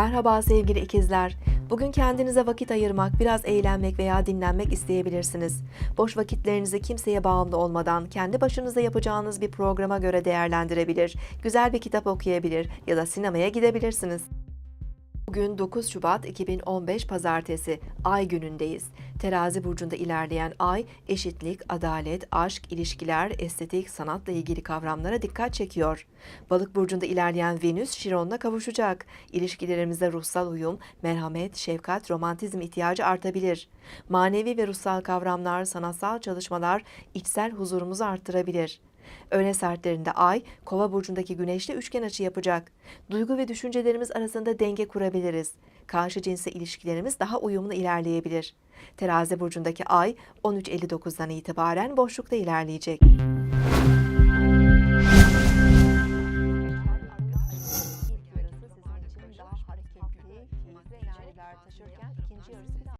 Merhaba sevgili ikizler. Bugün kendinize vakit ayırmak, biraz eğlenmek veya dinlenmek isteyebilirsiniz. Boş vakitlerinizi kimseye bağımlı olmadan kendi başınıza yapacağınız bir programa göre değerlendirebilir, güzel bir kitap okuyabilir ya da sinemaya gidebilirsiniz. Bugün 9 Şubat 2015 Pazartesi, Ay günündeyiz. Terazi burcunda ilerleyen Ay, eşitlik, adalet, aşk, ilişkiler, estetik, sanatla ilgili kavramlara dikkat çekiyor. Balık burcunda ilerleyen Venüs, Şiron'la kavuşacak. İlişkilerimizde ruhsal uyum, merhamet, şefkat, romantizm ihtiyacı artabilir. Manevi ve ruhsal kavramlar, sanatsal çalışmalar içsel huzurumuzu arttırabilir. Öğle saatlerinde Ay, Kova burcundaki Güneş'le üçgen açı yapacak. Duygu ve düşüncelerimiz arasında denge kurabiliriz. Karşı cinsle ilişkilerimiz daha uyumlu ilerleyebilir. Terazi burcundaki Ay 13.59'dan itibaren boşlukta ilerleyecek.